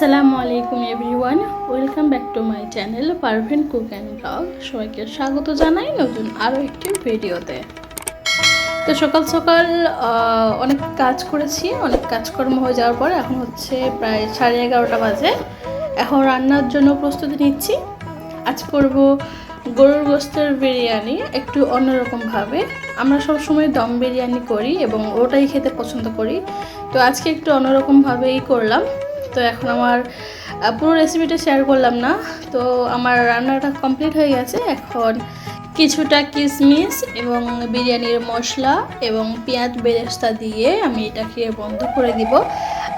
আসসালামু আলাইকুম everyone, welcome back to my channel Parveen cook and blog. সবাইকে স্বাগত জানাই নতুন আরও একটি ভিডিওতে। তো সকাল সকাল অনেক কাজ করেছি, অনেক কাজকর্ম হয়ে যাওয়ার পর এখন হচ্ছে প্রায় সাড়ে এগারোটা বাজে। এখন রান্নার জন্য প্রস্তুতি নিচ্ছি। আজ করব গরুর গোস্তের বিরিয়ানি, একটু অন্যরকমভাবে আমরা সবসময় দম বিরিয়ানি করি এবং ওটাই খেতে পছন্দ করি। তো আজকে একটু অন্যরকমভাবেই করলাম। তো এখন আমার পুরো রেসিপিটা শেয়ার করলাম না। তো আমার রান্নাটা কমপ্লিট হয়ে গেছে। এখন কিছুটা কিশমিশ এবং বিরিয়ানির মশলা এবং পেঁয়াজ বেরেস্তা দিয়ে আমি এটাকে বন্ধ করে দিব।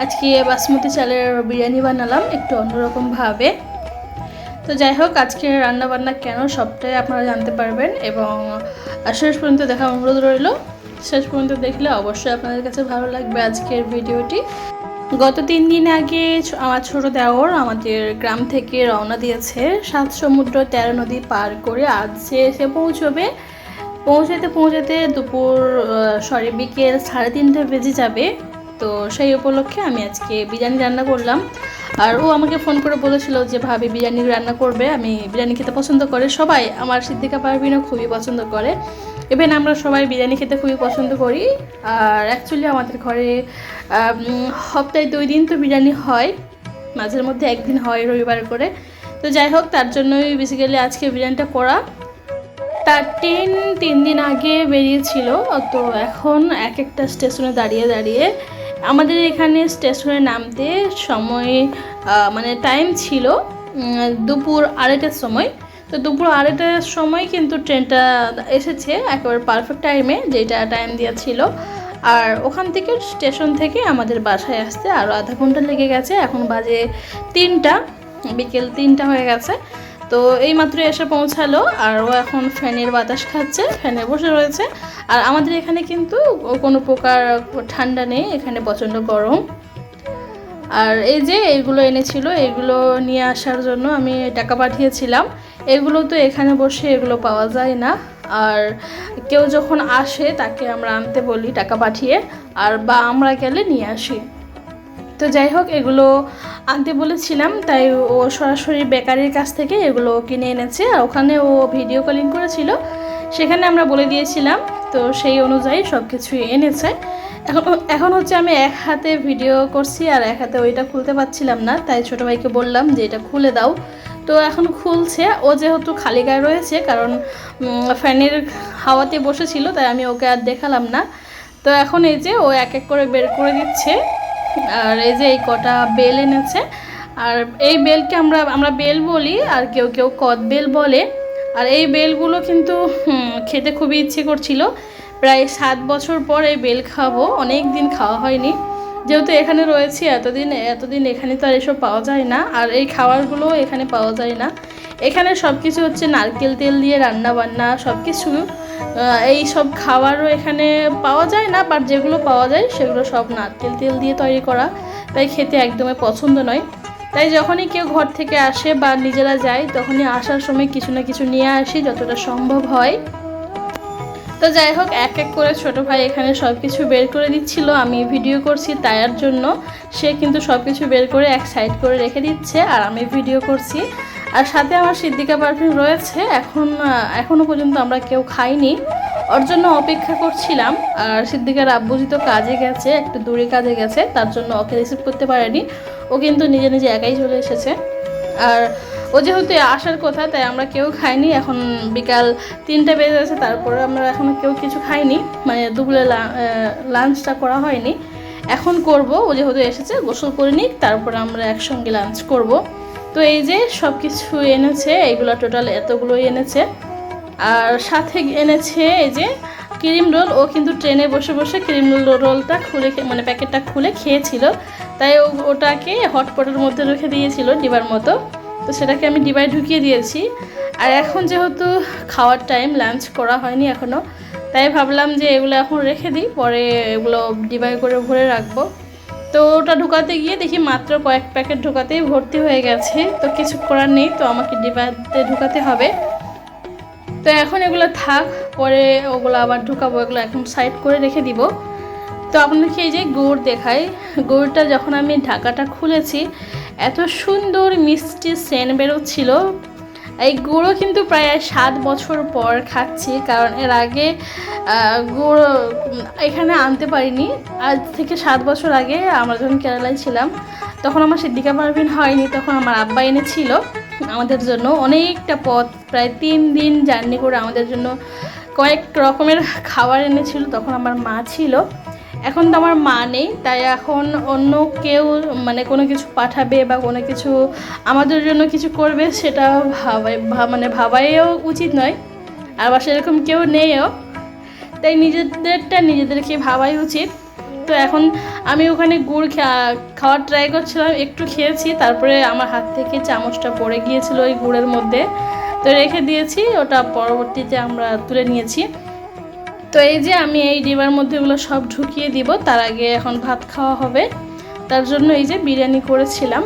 আজকে বাসমতি চালের বিরিয়ানি বানালাম একটু অন্যরকমভাবে তো যাই হোক, আজকে রান্না বান্না কেন সবটাই আপনারা জানতে পারবেন এবং শেষ পর্যন্ত দেখা অনুরোধ রইল। শেষ পর্যন্ত দেখলে অবশ্যই আপনাদের কাছে ভালো লাগবে আজকের ভিডিওটি। গত তিন দিন আগে আমার ছোট দেওর আমাদের গ্রাম থেকে রওনা দিয়েছে। সাত সমুদ্র, তেরো নদী পার করে আজ সে এসে পৌঁছবে। পৌঁছাতে পৌঁছাতে দুপুর সরি, বিকেল সাড়ে তিনটে বেজে যাবে। তো সেই উপলক্ষে আমি আজকে বিরিয়ানি রান্না করলাম। আর ও আমাকে ফোন করে বলেছিল যে, ভাবি বিরিয়ানি রান্না করবে। আমি বিরিয়ানি খেতে পছন্দ করে। সবাই, আমার সিদ্দিকা পারভিনও খুবই পছন্দ করে। ইভেন আমরা সবাই বিরিয়ানি খেতে খুবই পছন্দ করি। আর অ্যাকচুয়ালি আমাদের ঘরে সপ্তাহে দুই দিন তো বিরিয়ানি হয়। মাঝের মধ্যে একদিন হয় রবিবার করে। তো যাই হোক, তার জন্যই বেসিক্যালি আজকে বিরিয়ানিটা করা। তার ট্রেন তিন দিন আগে বেরিয়েছিল। তো এখন এক একটা স্টেশনে দাঁড়িয়ে দাঁড়িয়ে আমাদের এখানে স্টেশনে নামতে সময় মানে টাইম ছিল দুপুর আড়াইটার সময়। তো দুপুর আড়াইটার সময় কিন্তু ট্রেনটা এসেছে একেবারে পারফেক্ট টাইমে যেটা টাইম দেওয়া ছিল। আর ওখান থেকে স্টেশন থেকে আমাদের বাসায় আসতে আরও আধা ঘণ্টা লেগে গেছে। এখন বাজে তিনটা, বিকেল তিনটা হয়ে গেছে। তো এই মাত্র এসে পৌঁছালো, আর ও এখন ফ্যানের বাতাস খাচ্ছে, ফ্যানে বসে রয়েছে। আর আমাদের এখানে কিন্তু কোনো প্রকার ঠান্ডা নেই, এখানে প্রচণ্ড গরম। আর এই যে এগুলো এনেছিল এগুলো নিয়ে আসার জন্য আমি টাকা পাঠিয়েছিলাম। এগুলো তো এখানে বসে এগুলো পাওয়া যায় না। আর কেউ যখন আসে, তাকে আমরা আনতে বলি টাকা পাঠিয়ে, আর বা আমরা গেলে নিয়ে আসি। তো যাই হোক, এগুলো আনতে বলেছিলাম, তাই ও সরাসরি বেকারির কাছ থেকে এগুলো কিনে এনেছে, আর ওখানে ও ভিডিও কলিং করেছিল। সেখানে আমরা বলে দিয়েছিলাম, তো সেই অনুযায়ী সব কিছুই এনেছে। এখন এখন হচ্ছে আমি এক হাতে ভিডিও করছি, আর এক হাতে ওইটা খুলতে পারছিলাম না, তাই ছোটো ভাইকে বললাম যে এটা খুলে দাও। তো এখন খুলছে। ও যেহেতু খালি গায়ে রয়েছে, কারণ ফ্যানের হাওয়াতে বসেছিল, তাই আমি ওকে আর দেখালাম না। তো এখন এই যে ও এক এক করে বের করে দিচ্ছে। আর এই যে এই কটা বেল এনেছে। আর এই বেলকে আমরা আমরা বেল বলি, আর কেউ কেউ কদ বেল বলে। আর এই বেলগুলো কিন্তু খেতে খুবই ইচ্ছে করছিল। প্রায় সাত বছর পর এই বেল খাব, অনেক দিন খাওয়া হয়নি। যেহেতু এখানে রয়েছি এতদিন এতদিন এখানে তো আর এসব পাওয়া যায় না, আর এই খাবারগুলো এখানে পাওয়া যায় না। এখানে সব কিছু হচ্ছে নারকেল তেল দিয়ে রান্না বান্না সব কিছু এই সব খাবারও এখানে পাওয়া যায় না বাট যেগুলো পাওয়া যায় সেগুলো সব নারকেল তেল দিয়ে তৈরি করা। তাই খেতে একদমই পছন্দ নয়। তাই যখনই কেউ ঘর থেকে আসে বা নিজেরা যায়, তখনই আসার সময় কিছু না কিছু নিয়ে আসি, যতটা সম্ভব হয়। তো যাই হোক, এক এক করে ছোট ভাই এখানে সব কিছু বের করে দিচ্ছিল। আমি ভিডিও করছি তার জন্য। সে কিন্তু সব কিছু বের করে এক সাইড করে রেখে দিচ্ছে আর আমি ভিডিও করছি। আর সাথে আমার সিদ্দিকা পারফিউম রয়েছে। এখন এখনও পর্যন্ত আমরা কেউ খাইনি। ওর জন্য অপেক্ষা করছিলাম। আর সিদ্দিকার আব্বুজি তো কাজে গেছে, একটু দূরে কাজে গেছে, তার জন্য ওকে রিসিভ করতে পারেনি। ও কিন্তু নিজে নিজে একাই চলে এসেছে। আর ও যেহেতু আসার কথা, তাই আমরা কেউ খাইনি। এখন বিকাল তিনটে বেজে গেছে, তারপরে আমরা এখনও কেউ কিছু খাইনি। মানে দুপুরে লাঞ্চটা করা হয়নি। এখন করব, ও যেহেতু এসেছে, গোসল করে নিক, তারপরে আমরা একসঙ্গে লাঞ্চ করব। তো এই যে সব কিছু এনেছে, এইগুলো টোটাল এতগুলোই এনেছে। আর সাথে এনেছে এই যে ক্রিম রোল। ও কিন্তু ট্রেনে বসে বসে ক্রিম রোলটা খুলে মানে প্যাকেটটা খুলে খেয়েছিল। তাই ওটাকে হটপটের মধ্যে রেখে দিয়েছিল, ডিবার মতো। তো সেটাকে আমি ডিবায় ঢুকিয়ে দিয়েছি। আর এখন যেহেতু খাওয়ার টাইম লাঞ্চ করা হয়নি এখনও তাই ভাবলাম যে এগুলো এখন রেখে দিই, পরে এগুলো ডিবাই করে ভরে রাখব। তো ওটা ঢোকাতে গিয়ে দেখি মাত্র কয়েক প্যাকেট ঢোকাতেই ভর্তি হয়ে গেছে, তো কিছু করার নেই, তো আমাকে ডিবাতে ঢোকাতে হবে। তো এখন এগুলো থাক, পরে ওগুলো আবার ঢুকাবো, এগুলো এখন সাইড করে রেখে দিব। তো আপনাদেরকে এই যে গুড় দেখাই, গুড়টা যখন আমি ঢাকাটা খুলেছি এত সুন্দর মিষ্টি সেন বেরোচ্ছিল। এই গুঁড়ো কিন্তু প্রায় সাত বছর পর খাচ্ছি, কারণ এর আগে গুঁড়ো এখানে আনতে পারিনি। আজ থেকে সাত বছর আগে আমরা যখন কেরালায় ছিলাম, তখন আমার সিদ্দিকা পারভিন হয়নি, তখন আমার আব্বা এনেছিল আমাদের জন্য। অনেকটা পথ, প্রায় তিন দিন জার্নি করে আমাদের জন্য কয়েক রকমের খাবার এনেছিল, তখন আমার মা ছিল। এখন তো আমার মা নেই, তাই এখন অন্য কেউ মানে কোনো কিছু পাঠাবে বা কোনো কিছু আমাদের জন্য কিছু করবে সেটা ভাবাই মানে ভাবাইও উচিত নয়। আর বা সেরকম কেউ নেইও, তাই নিজেদেরটা নিজেদেরকে ভাবাই উচিত। তো এখন আমি ওখানে গুড় খাওয়ার ট্রাই করছিলাম, একটু খেয়েছি, তারপরে আমার হাত থেকে চামচটা পড়ে গিয়েছিল ওই গুড়ের মধ্যে। তো রেখে দিয়েছি, ওটা পরবর্তীতে আমরা তুলে নিয়েছি। তো এই যে আমি এই ডিবার মধ্যে এগুলো সব ঢুকিয়ে দিব, তার আগে এখন ভাত খাওয়া হবে। তার জন্য এই যে বিরিয়ানি করেছিলাম।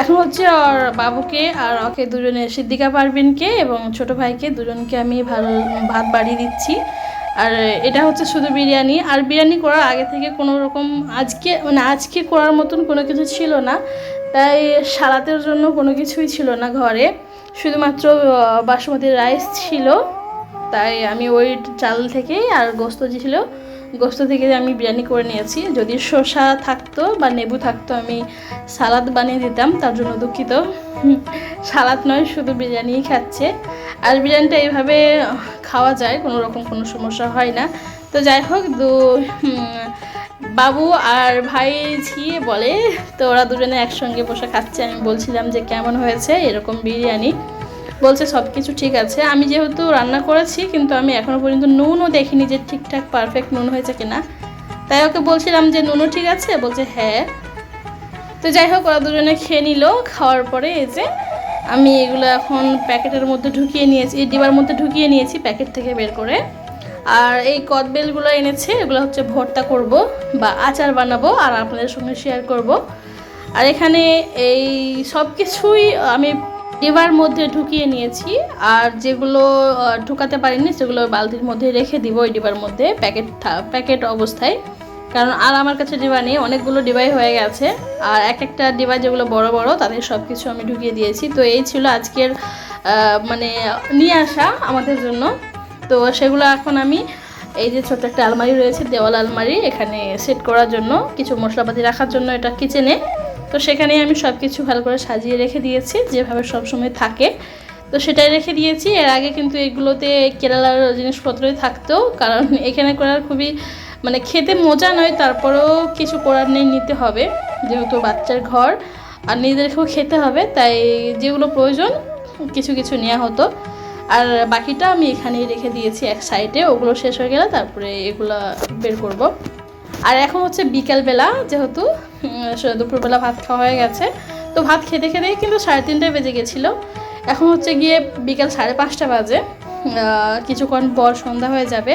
এখন হচ্ছে ওর বাবুকে আর ওকে দুজনে সিদ্দিকা পারবিনকে এবং ছোট ভাইকে দুজনকে আমি ভালো ভাত বাড়িয়ে দিচ্ছি। আর এটা হচ্ছে শুধু বিরিয়ানি। আর বিরিয়ানি করার আগে থেকে কোনো রকম আজকে মানে আজকে করার মতন কোনো কিছু ছিল না। তাই সালাতের জন্য কোনো কিছুই ছিল না ঘরে। শুধুমাত্র বাসমতি রাইস ছিল। তাই আমি ওই চাল থেকেই আর গোস্ত যে ছিল, গোস্ত থেকে আমি বিরিয়ানি করে নিয়েছি। যদি শসা থাকতো বা লেবু থাকতো, আমি সালাদ বানিয়ে দিতাম, তার জন্য দুঃখিত। সালাদ নয়, শুধু বিরিয়ানিই খাচ্ছে। আর বিরিয়ানিটা এইভাবে খাওয়া যায়, কোনো রকম কোনো সমস্যা হয় না। তো যাই হোক, দু বাবু আর ভাই ঝি বলে, তো ওরা দুজনে একসঙ্গে বসে খাচ্ছে। আমি বলছিলাম যে কেমন হয়েছে এরকম বিরিয়ানি। বলছে সব কিছু ঠিক আছে। আমি যেহেতু রান্না করেছি, কিন্তু আমি এখনও পর্যন্ত নুনও দেখিনি যে ঠিকঠাক পারফেক্ট নুন হয়েছে কিনা। তাই ওকে বলছিলাম যে, নুনও ঠিক আছে? বলছে হ্যাঁ। তো যাই হোক, ওরা দুজনে খেয়ে নিল। খাওয়ার পরে এই যে আমি এগুলো এখন প্যাকেটের মধ্যে ঢুকিয়ে নিয়েছি, এই ডিবার মধ্যে ঢুকিয়ে নিয়েছি প্যাকেট থেকে বের করে। আর এই কদবেলগুলো এনেছে, এগুলো হচ্ছে ভর্তা করব বা আচার বানাবো আর আপনাদের সঙ্গে শেয়ার করব। আর এখানে এই সব কিছুই আমি ডিবার মধ্যে ঢুকিয়ে নিয়েছি, আর যেগুলো ঢুকাতে পারিনি সেগুলো বালতির মধ্যে রেখে দিব ওই ডিবার মধ্যে, প্যাকেট প্যাকেট অবস্থায়। কারণ আর আমার কাছে ডিবা নেই, অনেকগুলো ডিবাই হয়ে গেছে, আর এক একটা ডিবা যেগুলো বড় বড়, তাদের সব কিছু আমি ঢুকিয়ে দিয়েছি। তো এই ছিল আজকের মানে নিয়ে আসা আমাদের জন্য। তো সেগুলো এখন আমি, এই যে ছোট্ট একটা আলমারি রয়েছে, দেওয়াল আলমারি, এখানে সেট করার জন্য, কিছু মশলাপাতি রাখার জন্য এটা কিচেনে। তো সেখানেই আমি সব কিছু ভালো করে সাজিয়ে রেখে দিয়েছি, যেভাবে সবসময় থাকে। তো সেটাই রেখে দিয়েছি। এর আগে কিন্তু এগুলোতে কেরালার জিনিসপত্রই থাকতো, কারণ এখানে করার খুবই মানে খেতে মজা নয়, তারপরেও কিছু করার নেই, নিতে হবে। যেহেতু বাচ্চার ঘর, আর নিজেদেরকেও খেতে হবে, তাই যেগুলো প্রয়োজন, কিছু কিছু নেওয়া হতো। আর বাকিটা আমি এখানেই রেখে দিয়েছি এক সাইডে, ওগুলো শেষ হয়ে গেলে তারপরে এগুলো বের করব। আর এখন হচ্ছে বিকেলবেলা, যেহেতু দুপুরবেলা ভাত খাওয়া হয়ে গেছে, তো ভাত খেতে খেতেই কিন্তু সাড়ে তিনটায় বেজে গেছিল। এখন হচ্ছে গিয়ে বিকেল সাড়ে পাঁচটা বাজে কিছুক্ষণ পর সন্ধ্যা হয়ে যাবে।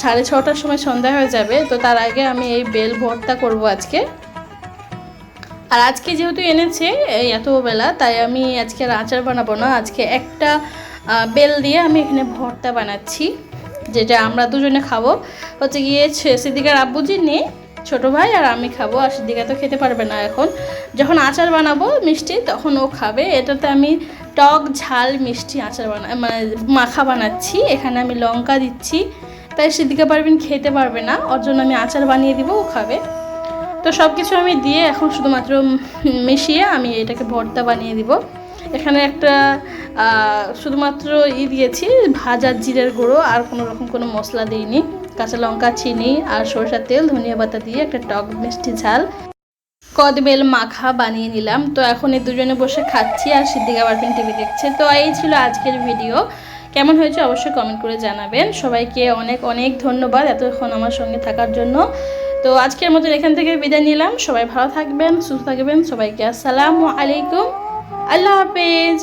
সাড়ে ছটার সময় সন্ধ্যা হয়ে যাবে, তো তার আগে আমি এই বেল ভর্তা করব আজকে। আর আজকে যেহেতু এনেছে এই এত বেলা তাই আমি আজকে আচার বানাবো না, আজকে একটা বেল দিয়ে আমি এখানে ভর্তা বানাচ্ছি। যেটা আমরা দুজনে খাব হচ্ছে গিয়ে সিদ্দিকার আব্বুজি নিয়ে ছোটো ভাই আর আমি খাব। আর সিদ্দিকা তো খেতে পারবে না এখন। যখন আচার বানাবো মিষ্টি তখন ও খাবে। এটাতে আমি টক ঝাল মিষ্টি আচার বানা মানে মাখা বানাচ্ছি। এখানে আমি লঙ্কা দিচ্ছি। তাই সিদ্দিকা পারবেন খেতে পারবে না। ওর জন্য আমি আচার বানিয়ে দিব ও খাবে। তো সব কিছু আমি দিয়ে এখন শুধুমাত্র মিশিয়ে আমি এটাকে ভর্তা বানিয়ে দিব। এখানে একটা শুধুমাত্র ই দিয়েছি ভাজা জিরের গুঁড়ো আর কোনো রকম কোনো মশলা দিইনি। কাঁচা লঙ্কা, চিনি আর সরষের তেল, ধনিয়া পাতা দিয়ে একটা টক মিষ্টি ঝাল। কদবেল মাখা বানিয়ে নিলাম। তো এখন এই দুজনে বসে খাচ্ছি আর সিদ্দিকা বারপিন টিভি দেখছে। তো এই ছিল আজকের ভিডিও। কেমন হয়েছে অবশ্যই কমেন্ট করে জানাবেন। সবাইকে অনেক অনেক ধন্যবাদ এতক্ষণ আমার সঙ্গে থাকার জন্য। তো আজকের মতো এখান থেকে বিদায় নিলাম। সবাই ভালো থাকবেন, সুস্থ থাকবেন। সবাইকে আসসালামু আলাইকুম। আল্লাহ হাফেজ।